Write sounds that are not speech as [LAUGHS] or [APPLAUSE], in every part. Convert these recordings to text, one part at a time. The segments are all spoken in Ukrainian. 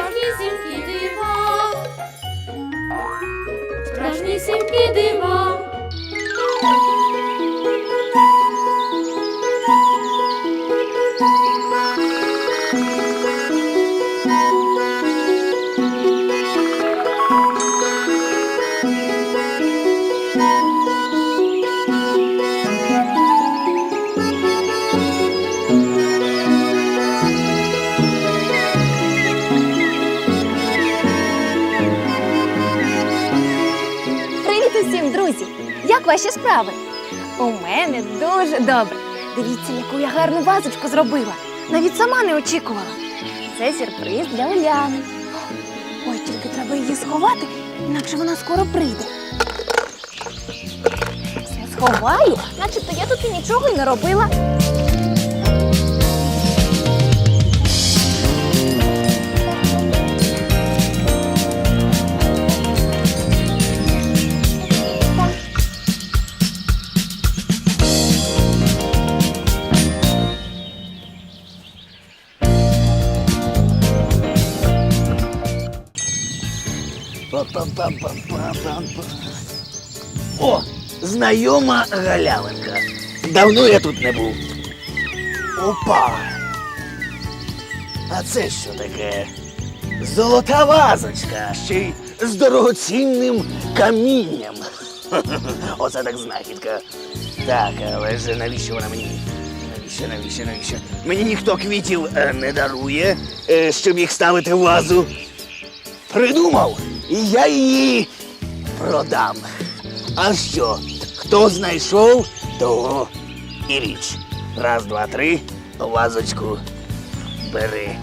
страшнісінькі дива. Страшнісінькі дива. Ваші справи? У мене дуже добре. Дивіться, яку я гарну вазочку зробила. Навіть сама не очікувала. Це сюрприз для Уляни. Ой, тільки треба її сховати, інакше вона скоро прийде. Все сховаю, начебто я тут і нічого й не робила. О, знайома галявинка. Давно я тут не був. Опа. А це що таке? Золота вазочка, ще й з дорогоцінним камінням. [LAUGHS] Оце так знахідка. Так, але ж навіщо вона мені? Навіщо, навіщо, навіщо? Мені ніхто квітів е, не дарує, е, щоб їх ставити в вазу. Придумав, я її продам. А що? Хто знайшов, того і річ. Раз, два, три, вазочку бери.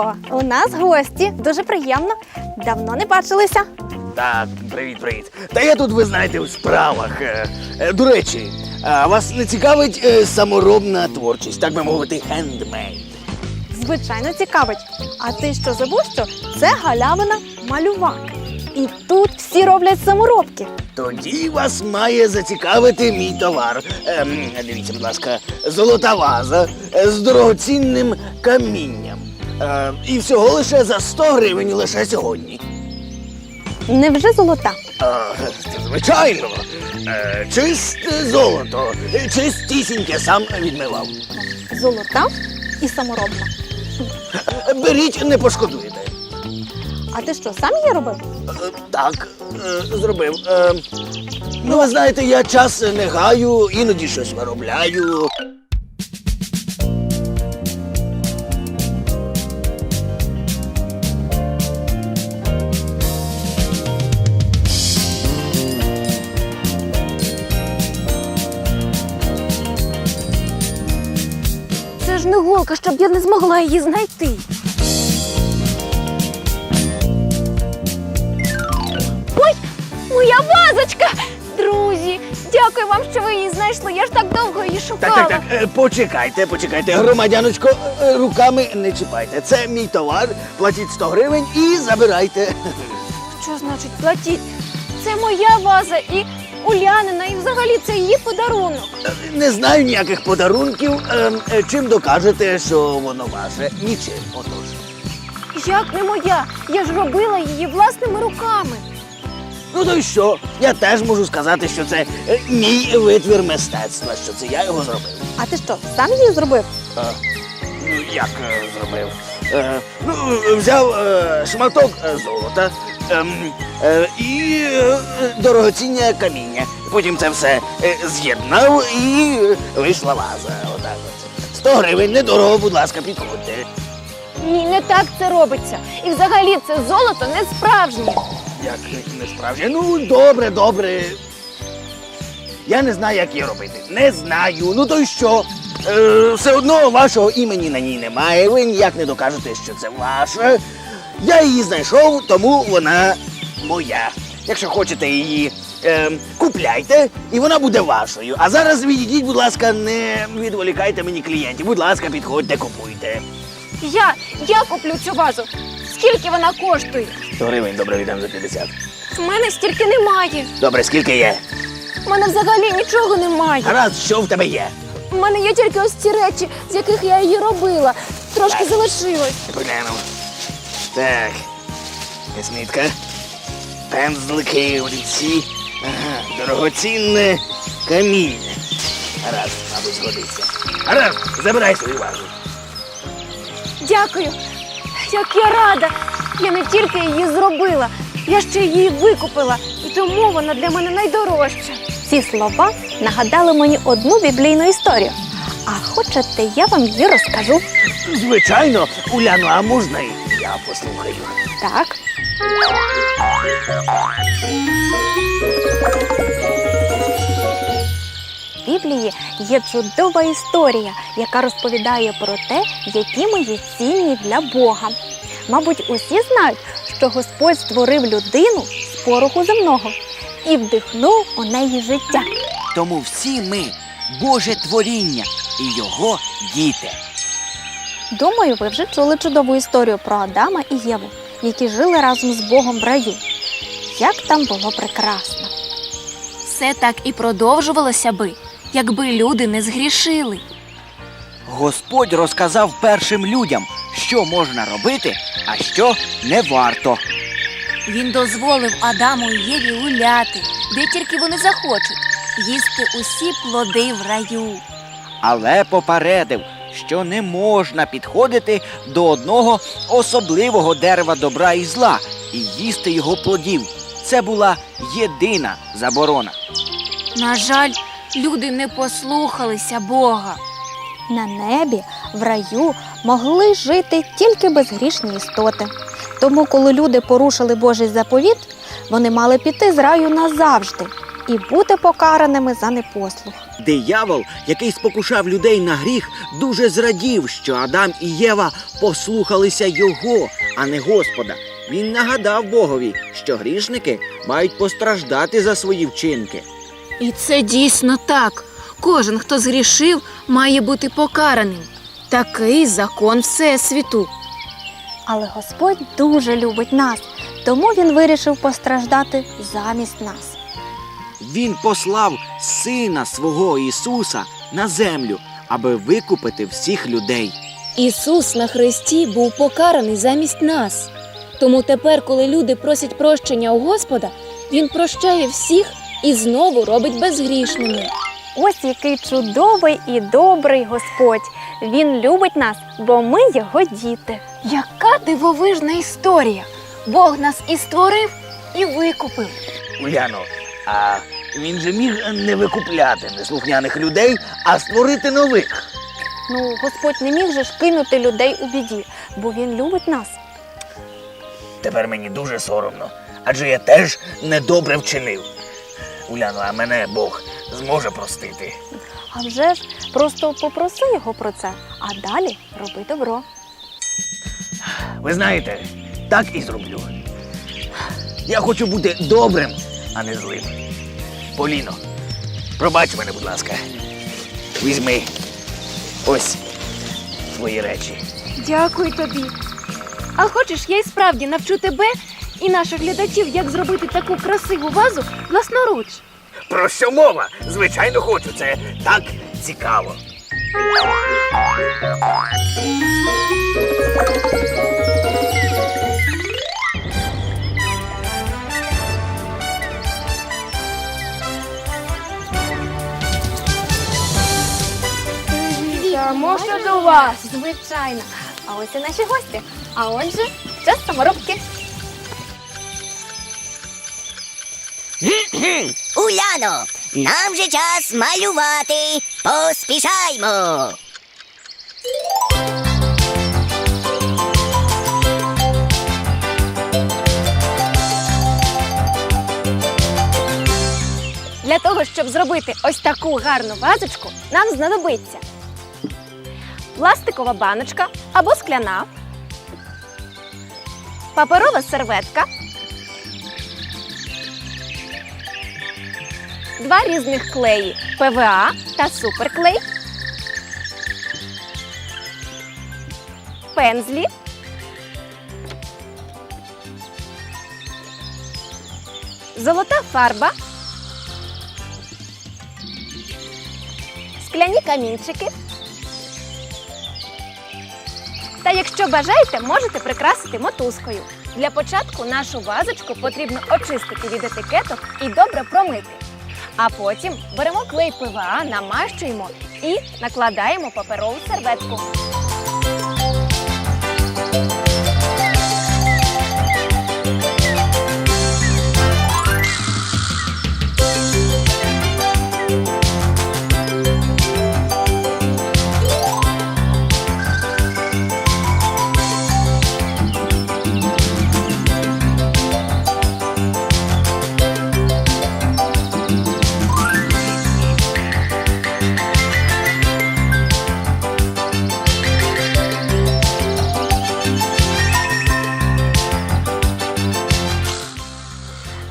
О, у нас гості. Дуже приємно. Давно не бачилися. Так, привіт, привіт. Та я тут, ви знаєте, в справах. Е, е, До речі, вас не цікавить е, саморобна творчість, так би мовити, хендмейд? Звичайно, цікавить. А ти що забув, що це галявина малювак. І тут всі роблять саморобки. Тоді вас має зацікавити мій товар. Ем, дивіться, будь ласка, золота ваза з дорогоцінним камінням. Е, і всього лише за 100 гривень лише сьогодні. Невже золота? Е, звичайно, е, чисте золото, чистісіньке сам відмивав. Золота і саморобна. Е, Беріть, не пошкодуєте. А ти що, сам її робив? Е, Так, е, зробив. Е, Ну, ви знаєте, я час не гаю, іноді щось виробляю. Голка, щоб я не змогла її знайти. Ой, моя вазочка! Друзі, дякую Дякую вам, що ви її знайшли. Я ж так довго її шукала. Так, так, так, е, почекайте, почекайте. Громадяночко, е, руками не чіпайте. Це мій товар, платіть 100 гривень і забирайте. Що значить платіть? Це моя ваза і Улянина, і взагалі це її подарунок. Е, Не знаю ніяких подарунків. Е, е, Чим докажете, що воно ваше? Нічим. Отож. Як не моя? Я ж робила її власними руками. Ну то й що? Я теж можу сказати, що це е, мій витвір мистецтва, що це я його зробив. А ти що, сам її зробив? Ну, як е, зробив? Е, ну, взяв е, шматок е, золота ем, е, і е, дорогоцінне каміння. Потім це все е, з'єднав і вийшла ваза. Отак от. 100 гривень, недорого, будь ласка, підходьте. Ні, не так це робиться. І взагалі це золото не справжнє. Як не справжнє? Ну, добре, добре. Я не знаю, як її робити. Не знаю. Ну то й що? Е, все одно вашого імені на ній немає. Ви ніяк не докажете, що це ваше. Я її знайшов, тому вона моя. Якщо хочете її е, купляйте, і вона буде вашою. А зараз відійдіть, будь ласка, не відволікайте мені клієнтів. Будь ласка, підходьте, купуйте. Я, я куплю цю вазу. Скільки вона коштує? 100 гривень, добре, віддам за 50. В мене стільки немає. Добре, скільки є? В мене взагалі нічого немає. Гаразд, що в тебе є? У мене є тільки ось ці речі, з яких я її робила. Трошки залишилось. Поглянув. Так. Космітка. Пензлики, олівці. Ага, дорогоцінне каміння. Гаразд, мабуть, згодиться. Гаразд, забирай свою вазу. Дякую. Як я рада. Я не тільки її зробила, я ще її викупила. І тому вона для мене найдорожча. Ці слова нагадали мені одну біблійну історію. А хочете, я вам її розкажу? Звичайно, Уляно, а можна і я послухаю. Так. В Біблії є чудова історія, яка розповідає про те, які ми є цінні для Бога. Мабуть, усі знають, що Господь створив людину з пороху земного і вдихнув у неї життя. Тому всі ми Боже творіння і його діти. Думаю, ви вже чули чудову історію про Адама і Єву, які жили разом з Богом в раю. Як там було прекрасно! Все так і продовжувалося би, якби люди не згрішили. Господь розказав першим людям, що можна робити, а що не варто. Він дозволив Адаму і Єві гуляти, де тільки вони захочуть, їсти усі плоди в раю. Але попередив, що не можна підходити до одного особливого дерева добра і зла і їсти його плодів. Це була єдина заборона. На жаль, люди не послухалися Бога. На небі, в раю могли жити тільки безгрішні істоти. Тому, коли люди порушили Божий заповіт, вони мали піти з раю назавжди і бути покараними за непослух. Диявол, який спокушав людей на гріх, дуже зрадів, що Адам і Єва послухалися його, а не Господа. Він нагадав Богові, що грішники мають постраждати за свої вчинки. І це дійсно так. Кожен, хто згрішив, має бути покараним. Такий закон Всесвіту. Але Господь дуже любить нас, тому він вирішив постраждати замість нас. Він послав сина свого Ісуса на землю, аби викупити всіх людей. Ісус на Христі був покараний замість нас. Тому тепер, коли люди просять прощення у Господа, Він прощає всіх і знову робить безгрішними. Ось який чудовий і добрий Господь. Він любить нас, бо ми його діти. Яка дивовижна історія! Бог нас і створив, і викупив. Уляно, а він же міг не викупляти неслухняних людей, а створити нових. Ну, Господь не міг же ж кинути людей у біді, бо він любить нас. Тепер мені дуже соромно, адже я теж недобре вчинив. Уляно, а мене Бог зможе простити. А вже ж просто попроси його про це, а далі роби добро. Ви знаєте, так і зроблю. Я хочу бути добрим, а не злим. Поліно, Пробач мене, будь ласка. Візьми ось твої речі. Дякую тобі. А хочеш, я й справді навчу тебе і наших глядачів, як зробити таку красиву вазу власноруч. Про що мова? Звичайно, хочу. Це так цікаво. Вас. Звичайно. А ось і наші гості. А отже, час саморобки. [CLEARS THROAT] Уляно, нам же час малювати. Поспішаймо. Для того, щоб зробити ось таку гарну вазочку, нам знадобиться пластикова баночка або скляна, паперова серветка, два різних клеї ПВА та суперклей, пензлі, золота фарба. скляні камінчики. Та якщо бажаєте, можете прикрасити мотузкою. Для початку нашу вазочку потрібно очистити від етикеток і добре промити. А потім беремо клей ПВА, намащуємо і накладаємо паперову серветку.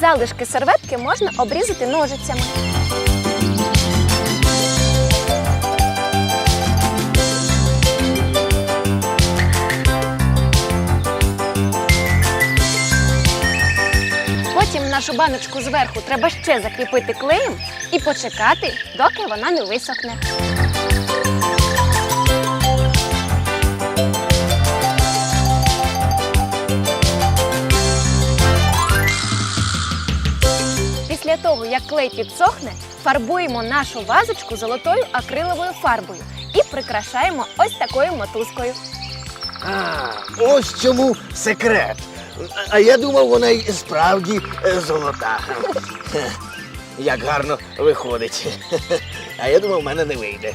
Залишки серветки можна обрізати ножицями. Потім нашу баночку зверху треба ще закріпити клеєм і почекати, доки вона не висохне. Після того, як клей підсохне, фарбуємо нашу вазочку золотою акриловою фарбою і прикрашаємо ось такою мотузкою. А, ось чому секрет. А- я думав, вона й справді е, золота. Як гарно виходить. [LAUGHS] А я думав, в мене не вийде.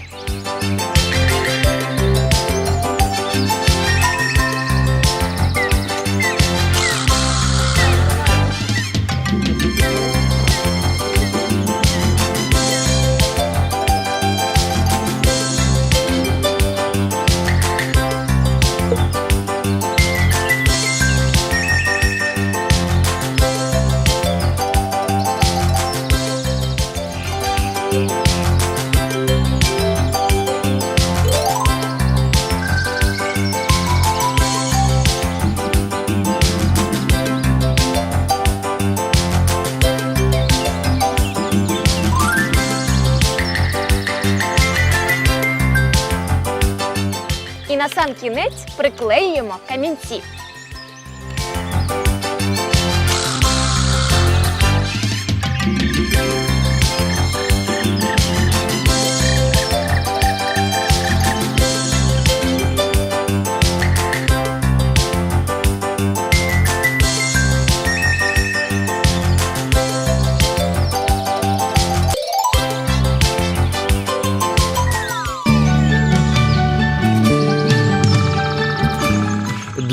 На сам кінець приклеюємо камінці.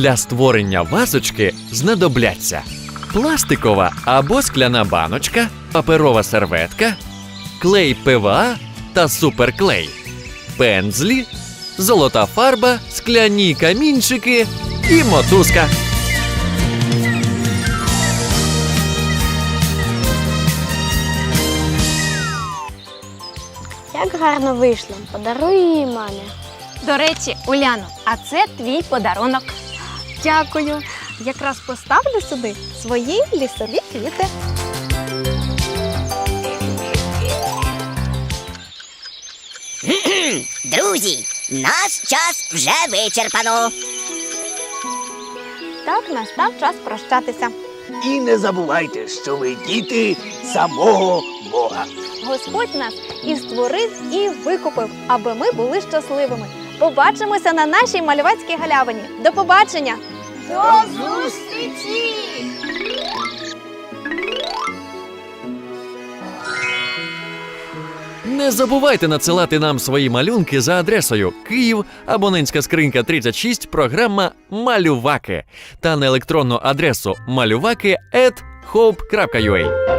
Для створення вазочки знадобляться пластикова або скляна баночка, паперова серветка, клей ПВА та суперклей, пензлі, золота фарба, скляні камінчики і мотузка. Як гарно вийшло. Подаруй її мамі. До речі, Уляно, а це твій подарунок. Дякую. Якраз поставлю сюди свої лісові квіти. [CLEARS THROAT] Друзі, наш час вже вичерпано. Так настав час прощатися. І не забувайте, що ви діти самого Бога. Господь нас і створив, і викупив, аби ми були щасливими. Побачимося на нашій малювацькій галявині. До побачення! До зустрічі! Не забувайте надсилати нам свої малюнки за адресою Київ, абонентська скринька 36, програма Малюваки та на електронну адресу малюваки.hope.ua.